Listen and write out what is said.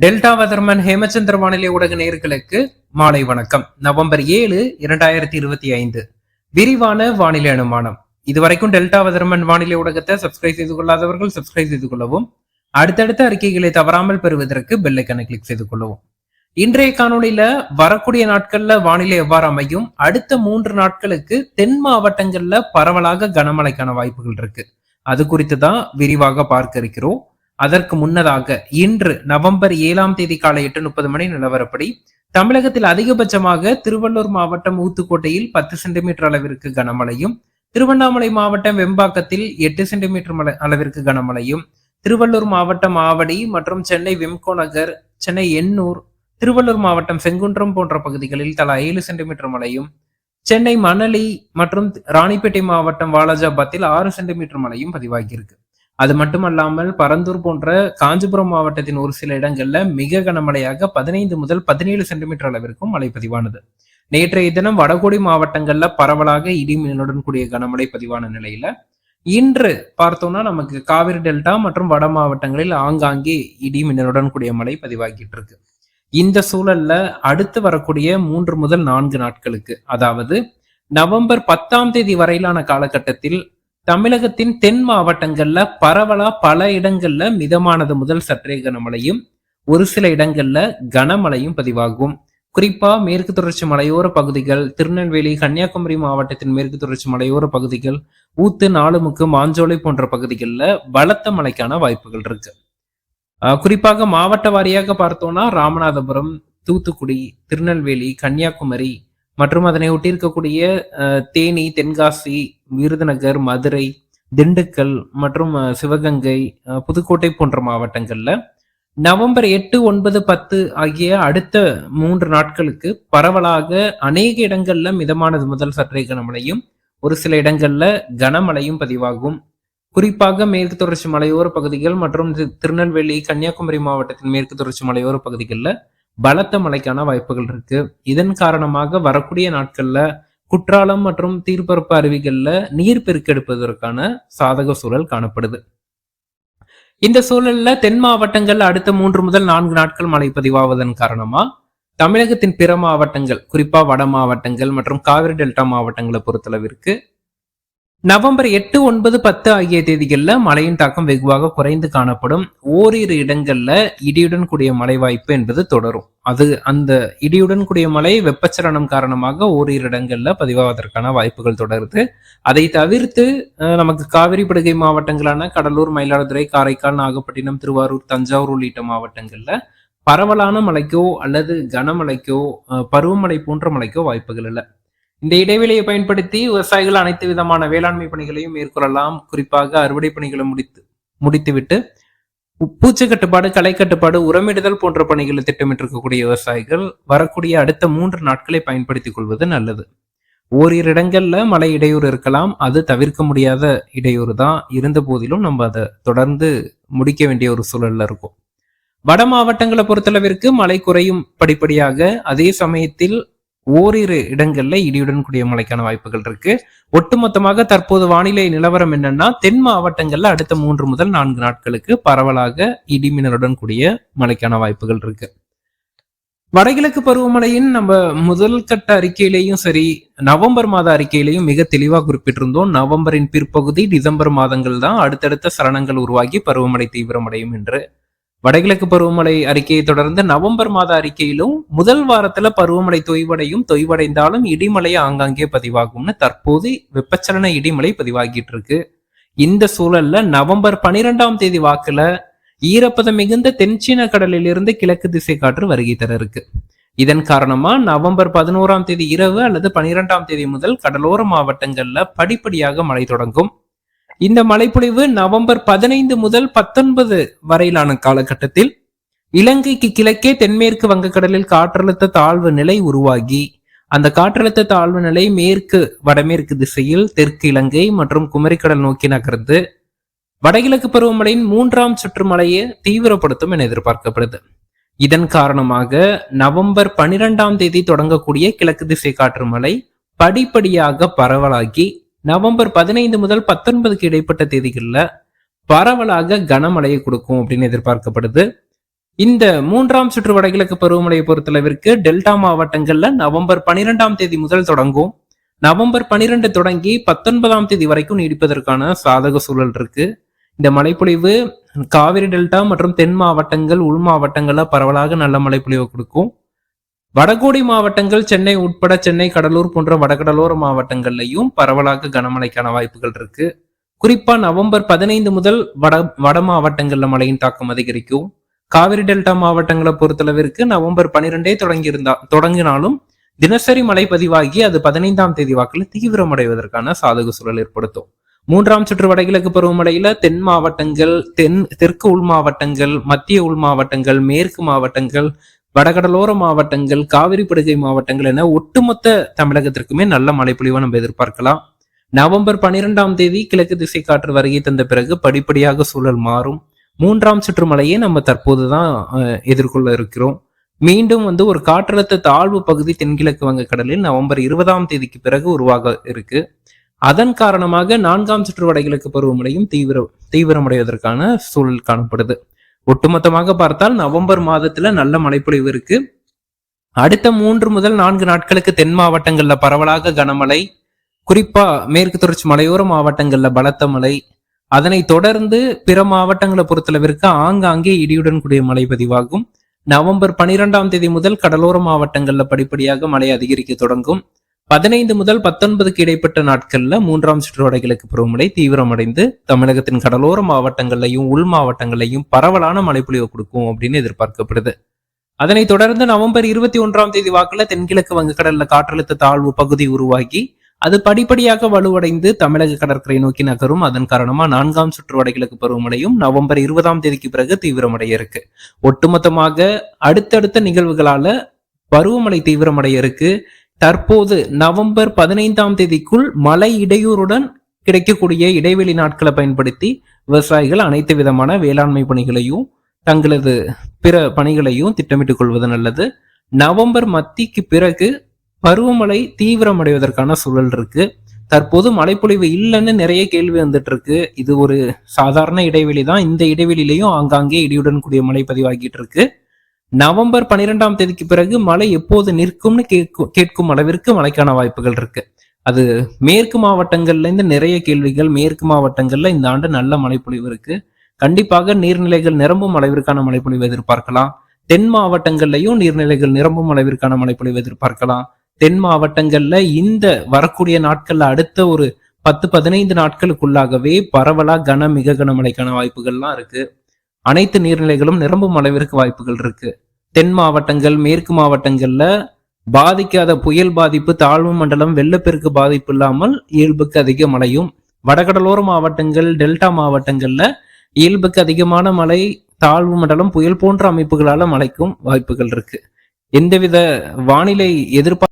Delta weatherman Hemachandra வானிலை ஊடக நேர்களுக்கு மாலை வணக்கம். நவம்பர் ஏழு இரண்டாயிரத்தி இருபத்தி ஐந்து. விரிவான வானிலை அனுமானம். இதுவரைக்கும் டெல்டா வதர்மன் வானிலை ஊடகத்தை சப்ஸ்கிரைப் செய்து கொள்ளாதவர்கள் சப்ஸ்கிரைப் செய்து கொள்ளவும் அடுத்தடுத்த அறிக்கைகளை தவறாமல் பெறுவதற்கு பெல்லைக்கனை கிளிக் செய்து கொள்ளவும். இன்றைய காணொளியில வரக்கூடிய நாட்கள்ல வானிலை எவ்வாறு அமையும்? அடுத்த மூன்று நாட்களுக்கு தென் மாவட்டங்கள்ல பரவலாக கனமழைக்கான வாய்ப்புகள் இருக்கு. அது குறித்து தான் விரிவாக பார்க்க இருக்கிறோம். அதற்கு முன்னதாக இன்று நவம்பர் ஏழாம் தேதி காலை எட்டு முப்பது மணி நிலவரப்படி தமிழகத்தில் அதிகபட்சமாக திருவள்ளூர் மாவட்டம் ஊத்துக்கோட்டையில் பத்து சென்டிமீட்டர் அளவிற்கு கனமழையும் திருவண்ணாமலை மாவட்டம் வெம்பாக்கத்தில் எட்டு சென்டிமீட்டர் மழை அளவிற்கு கனமழையும் திருவள்ளூர் மாவட்டம் ஆவடி மற்றும் சென்னை வெம்கோநகர் சென்னை எண்ணூர் திருவள்ளூர் மாவட்டம் செங்குன்றம் போன்ற பகுதிகளில் தலா ஏழு சென்டிமீட்டர் மழையும் சென்னை மணலி மற்றும் ராணிப்பேட்டை மாவட்டம் வாலாஜாபாத்தில் ஆறு சென்டிமீட்டர் மழையும் பதிவாகியிருக்கு. அது மட்டுமல்லாமல் பரந்தூர் போன்ற காஞ்சிபுரம் மாவட்டத்தின் ஒரு சில இடங்கள்ல மிக கனமழையாக பதினைந்து முதல் பதினேழு சென்டிமீட்டர் அளவிற்கும் மழை பதிவானது. நேற்றைய தினம் வடகோடி மாவட்டங்கள்ல பரவலாக இடிமின்னுடன் கூடிய கனமழை பதிவான நிலையில இன்று பார்த்தோம்னா நமக்கு காவிரி டெல்டா மற்றும் வட மாவட்டங்களில் ஆங்காங்கே இடி மின்னலுடன் கூடிய மழை பதிவாகிட்டு இருக்கு. இந்த சூழல்ல அடுத்து வரக்கூடிய மூன்று முதல் நான்கு நாட்களுக்கு அதாவது நவம்பர் பத்தாம் தேதி வரையிலான காலகட்டத்தில் தமிழகத்தின் தென் மாவட்டங்கள்ல பரவலா பல இடங்கள்ல மிதமானது முதல் சற்றே கனமழையும் ஒரு சில இடங்கள்ல கனமழையும் பதிவாகும். குறிப்பா மேற்கு தொடர்ச்சி மலையோர பகுதிகள் திருநெல்வேலி கன்னியாகுமரி மாவட்டத்தின் மேற்கு தொடர்ச்சி மலையோர பகுதிகள் ஊத்து நாலுமுக்கு மாஞ்சோலை போன்ற பகுதிகளில் பலத்த மழைக்கான வாய்ப்புகள் இருக்கு. குறிப்பாக மாவட்ட வாரியாக பார்த்தோம்னா ராமநாதபுரம் தூத்துக்குடி திருநெல்வேலி கன்னியாகுமரி மற்றும் அதனை ஒட்டி இருக்கக்கூடிய தேனி தென்காசி விருதுநகர் மதுரை திண்டுக்கல் மற்றும் சிவகங்கை புதுக்கோட்டை போன்ற மாவட்டங்கள்ல நவம்பர் எட்டு ஒன்பது பத்து ஆகிய அடுத்த மூன்று நாட்களுக்கு பரவலாக அநேக இடங்கள்ல மிதமானது முதல் சற்றே கனமழையும் ஒரு சில இடங்கள்ல கனமழையும் பதிவாகும். குறிப்பாக மேற்கு தொடர்ச்சி மலையோர பகுதிகள் மற்றும் திருநெல்வேலி கன்னியாகுமரி மாவட்டத்தின் மேற்கு தொடர்ச்சி மலையோர பகுதிகளில் பலத்த மழைக்கான வாய்ப்புகள் இருக்கு. இதன் காரணமாக வரக்கூடிய நாட்கள்ல குற்றாலம் மற்றும் தீர்ப்பரப்பு அருவிகளில் நீர் பெருக்கெடுப்பதற்கான சாதக சூழல் காணப்படுது. இந்த சூழல்ல தென் மாவட்டங்கள் அடுத்த மூன்று முதல் நான்கு நாட்கள் மழை பதிவாவதன் காரணமா தமிழகத்தின் பிற மாவட்டங்கள் குறிப்பா வட மாவட்டங்கள் மற்றும் காவிரி டெல்டா மாவட்டங்களை பொறுத்தளவிற்கு நவம்பர் எட்டு ஒன்பது பத்து ஆகிய தேதிகளில் மழையின் தாக்கம் வெகுவாக குறைந்து காணப்படும். ஓரிரு இடங்கள்ல இடியுடன் கூடிய மழை வாய்ப்பு என்பது தொடரும். அது அந்த இடியுடன் கூடிய மழை வெப்பச்சலனம் காரணமாக ஓரிரு இடங்கள்ல பதிவாவதற்கான வாய்ப்புகள் தொடருது. அதை தவிர்த்து நமக்கு காவிரி படுகை மாவட்டங்களான கடலூர் மயிலாடுதுறை காரைக்கால் நாகப்பட்டினம் திருவாரூர் தஞ்சாவூர் உள்ளிட்ட மாவட்டங்கள்ல பரவலான மழைக்கோ அல்லது கனமழைக்கோ பருவமழை போன்ற மழைக்கோ வாய்ப்புகள் இல்லை. இந்த இடைவெளியை பயன்படுத்தி விவசாயிகள் அனைத்து விதமான வேளாண்மை பணிகளையும் மேற்கொள்ளலாம். குறிப்பாக அறுவடை பணிகளை முடித்து முடித்துவிட்டு பூச்சி கட்டுப்பாடு களை கட்டுப்பாடு உரமிடுதல் போன்ற பணிகளை திட்டமிட்டிருக்கக்கூடிய விவசாயிகள் வரக்கூடிய அடுத்த மூன்று நாட்களை பயன்படுத்திக் கொள்வது நல்லது. ஓரிரு இடங்கள்ல மழை இடையூறு இருக்கலாம். அது தவிர்க்க முடியாத இடையூறு தான். இருந்த போதிலும் நம்ம அதை தொடர்ந்து முடிக்க வேண்டிய ஒரு சூழல்ல இருக்கும். வட மாவட்டங்களை பொறுத்தளவிற்கு மழை குறையும் படிப்படியாக. அதே சமயத்தில் ஓரிரு இடங்கள்ல இடியுடன் கூடிய மழைக்கான வாய்ப்புகள் இருக்கு. ஒட்டுமொத்தமாக தற்போது வானிலை நிலவரம் என்னன்னா தென் மாவட்டங்கள்ல அடுத்த மூன்று முதல் நான்கு நாட்களுக்கு பரவலாக இடிமின்னலுடன் கூடிய மழைக்கான வாய்ப்புகள் இருக்கு. வடகிழக்கு பருவமழையின் நம்ம முதல் கட்ட அறிக்கையிலையும் சரி நவம்பர் மாத அறிக்கையிலையும் மிக தெளிவாக குறிப்பிட்டிருந்தோம். நவம்பரின் பிற்பகுதி டிசம்பர் மாதங்கள் தான் அடுத்தடுத்த சரணங்கள் உருவாகி பருவமழை தீவிரமடையும் என்று வடகிழக்கு பருவமழை அறிக்கையை தொடர்ந்து நவம்பர் மாத அறிக்கையிலும் முதல் வாரத்துல பருவமழை தொய்வடையும் தொய்வடைந்தாலும் இடிமலை ஆங்காங்கே பதிவாகும்னு தற்போது வெப்பச்சலன இடிமலை பதிவாகிட்டு இருக்கு இந்த சூழல்ல நவம்பர் பனிரெண்டாம் தேதி வாக்குல ஈரப்பதம் மிகுந்த தென்சீன கடலில் இருந்து கிழக்கு திசை காற்று வருகை தர இருக்கு இதன் காரணமா நவம்பர் பதினோராம் தேதி இரவு அல்லது பனிரெண்டாம் தேதி முதல் கடலோர மாவட்டங்கள்ல படிப்படியாக மழை தொடங்கும். இந்த மழைப்பொழிவு நவம்பர் பதினைந்து முதல் பத்தொன்பது வரையிலான காலகட்டத்தில் இலங்கைக்கு கிழக்கே தென்மேற்கு வங்கக்கடலில் காற்றழுத்த தாழ்வு நிலை உருவாகி அந்த காற்றழுத்த தாழ்வு நிலை மேற்கு வடமேற்கு திசையில் தெற்கு இலங்கை மற்றும் குமரிக்கடல் நோக்கி நகர்ந்து வடகிழக்கு பருவமழையின் மூன்றாம் சுற்று மழையை தீவிரப்படுத்தும் என எதிர்பார்க்கப்படுது. இதன் காரணமாக நவம்பர் பனிரெண்டாம் தேதி தொடங்கக்கூடிய கிழக்கு திசை காற்று மழை படிப்படியாக பரவலாகி நவம்பர் பதினைந்து முதல் பத்தொன்பதுக்கு இடைப்பட்ட தேதிகளில் பரவலாக கனமழையை கொடுக்கும் அப்படின்னு எதிர்பார்க்கப்படுது. இந்த மூன்றாம் சுற்று வடகிழக்கு பருவமழையை பொறுத்தளவிற்கு டெல்டா மாவட்டங்கள்ல நவம்பர் பனிரெண்டாம் தேதி முதல் தொடங்கும். நவம்பர் பனிரெண்டு தொடங்கி பத்தொன்பதாம் தேதி வரைக்கும் நீடிப்பதற்கான சாதக சூழல் இருக்கு. இந்த மழைப்பொழிவு காவிரி டெல்டா மற்றும் தென் மாவட்டங்கள் உள் மாவட்டங்கள்ல பரவலாக நல்ல மழைப்பொழிவை கொடுக்கும். வடகோடி மாவட்டங்கள் சென்னை உட்பட சென்னை கடலூர் போன்ற வடகடலோர மாவட்டங்கள்லையும் பரவலாக கனமழைக்கான வாய்ப்புகள் இருக்கு. குறிப்பா நவம்பர் பதினைந்து முதல் வட வட மாவட்டங்கள்ல மழையின் தாக்கம் அதிகரிக்கும். காவிரி டெல்டா மாவட்டங்களை பொறுத்தளவிற்கு நவம்பர் பனிரெண்டே தொடங்கியிருந்தா தொடங்கினாலும் தினசரி மழை பதிவாகி அது பதினைந்தாம் தேதி வாக்கில் தீவிரமடைவதற்கான சாதக சூழல் ஏற்படுத்தும். மூன்றாம் சுற்று வடகிழக்கு பருவமழையில தென் மாவட்டங்கள் தென் தெற்கு உள் மாவட்டங்கள் மத்திய உள் மாவட்டங்கள் மேற்கு மாவட்டங்கள் வடகடலோர மாவட்டங்கள் காவிரி படுகை மாவட்டங்கள் என ஒட்டுமொத்த தமிழகத்திற்குமே நல்ல மழைப்பொழிவை நம்ம எதிர்பார்க்கலாம். நவம்பர் பனிரெண்டாம் தேதி கிழக்கு திசை காற்று வருகை தந்த பிறகு படிப்படியாக சூழல் மாறும். மூன்றாம் சுற்று மழையை நம்ம தற்போதுதான் தான் எதிர்கொள்ள இருக்கிறோம். மீண்டும் வந்து ஒரு காற்றழுத்த தாழ்வு பகுதி தென்கிழக்கு வங்கக்கடலில் நவம்பர் இருபதாம் தேதிக்கு பிறகு உருவாக இருக்கு. அதன் காரணமாக நான்காம் சுற்று வடகிழக்கு பருவமழையும் தீவிர தீவிரமடைவதற்கான சூழல் காணப்படுது. ஒட்டுமொத்தமாக பார்த்தால் நவம்பர் மாதத்துல நல்ல மழைப்பொழிவு இருக்கு. அடுத்த மூன்று முதல் நான்கு நாட்களுக்கு தென் மாவட்டங்கள்ல பரவலாக கனமழை குறிப்பா மேற்கு தொடர்ச்சி மலையோர மாவட்டங்கள்ல பலத்த மழை. அதனை தொடர்ந்து பிற மாவட்டங்களை பொறுத்தளவிற்கு ஆங்காங்கே இடியுடன் கூடிய மழை பதிவாகும். நவம்பர் பனிரெண்டாம் தேதி முதல் கடலோர மாவட்டங்கள்ல படிப்படியாக மழை அதிகரிக்க தொடங்கும். பதினைந்து முதல் பத்தொன்பதுக்கு இடைப்பட்ட நாட்கள்ல மூன்றாம் சுற்றுவடைகளுக்கு பருவமழை தீவிரமடைந்து தமிழகத்தின் கடலோர மாவட்டங்கள்லையும் உள் மாவட்டங்களையும் பரவலான மழைப்பொழிவு கொடுக்கும் அப்படின்னு எதிர்பார்க்கப்படுது. அதனைத் தொடர்ந்து நவம்பர் இருபத்தி ஒன்றாம் தேதி வாக்குல தென்கிழக்கு வங்கக்கடல்ல காற்றழுத்த தாழ்வு பகுதி உருவாகி அது படிப்படியாக வலுவடைந்து தமிழக கடற்கரை நோக்கி நகரும். அதன் காரணமா நான்காம் சுற்று வடகிழக்கு பருவமழையும் நவம்பர் இருபதாம் தேதிக்கு பிறகு தீவிரமடைய இருக்கு. ஒட்டுமொத்தமாக அடுத்தடுத்த நிகழ்வுகளால பருவமழை தீவிரமடைய இருக்கு. தற்போது நவம்பர் பதினைந்தாம் தேதிக்குள் மழை இடையூறுடன் கிடைக்கக்கூடிய இடைவெளி நாட்களை பயன்படுத்தி விவசாயிகள் அனைத்து விதமான வேளாண்மை பணிகளையும் தங்களது பிற பணிகளையும் திட்டமிட்டுக் கொள்வது நல்லது. நவம்பர் மத்திக்கு பிறகு பருவமழை தீவிரமடைவதற்கான சூழல் இருக்கு. தற்போது மழைப்பொழிவு இல்லைன்னு நிறைய கேள்வி வந்துட்டு இருக்கு இது ஒரு சாதாரண இடைவெளி தான். இந்த இடைவெளியிலையும் ஆங்காங்கே இடியுடன் கூடிய மழை பதிவாகிட்டு இருக்கு. நவம்பர் பன்னிரெண்டாம் தேதிக்கு பிறகு மழை எப்போது நிற்கும்னு கேட்கும் கேட்கும் அளவிற்கு மழைக்கான வாய்ப்புகள் இருக்கு. அது மேற்கு மாவட்டங்கள்ல இருந்து நிறைய கேள்விகள் மேற்கு மாவட்டங்கள்ல இந்த ஆண்டு நல்ல மழைப்பொழிவு இருக்கு. கண்டிப்பாக நீர்நிலைகள் நிரம்பும் அளவிற்கான மழைப்பொழிவு எதிர்பார்க்கலாம். தென் மாவட்டங்கள்லையும் நீர்நிலைகள் நிரம்பும் அளவிற்கான மழைப்பொழிவு எதிர்பார்க்கலாம். தென் மாவட்டங்கள்ல இந்த வரக்கூடிய நாட்கள்ல அடுத்த ஒரு பத்து பதினைந்து நாட்களுக்குள்ளாகவே பரவலா கன மிக கனமழைக்கான வாய்ப்புகள்லாம் இருக்கு. அனைத்து நீர்நிலைகளும் நிரம்பும் அளவிற்கு வாய்ப்புகள் இருக்கு. தென் மாவட்டங்கள் மேற்கு மாவட்டங்கள்ல பாதிக்காத புயல் பாதிப்பு தாழ்வு மண்டலம் வெள்ளப்பெருக்கு பாதிப்பு இல்லாமல் இயல்புக்கு அதிக மழையும். வடகடலோர மாவட்டங்கள் டெல்டா மாவட்டங்கள்ல இயல்புக்கு அதிகமான மழை தாழ்வு மண்டலம் புயல் போன்ற அமைப்புகளால மழைக்கும் வாய்ப்புகள் இருக்கு. எந்தவித வானிலை எதிர்பார்ப்பு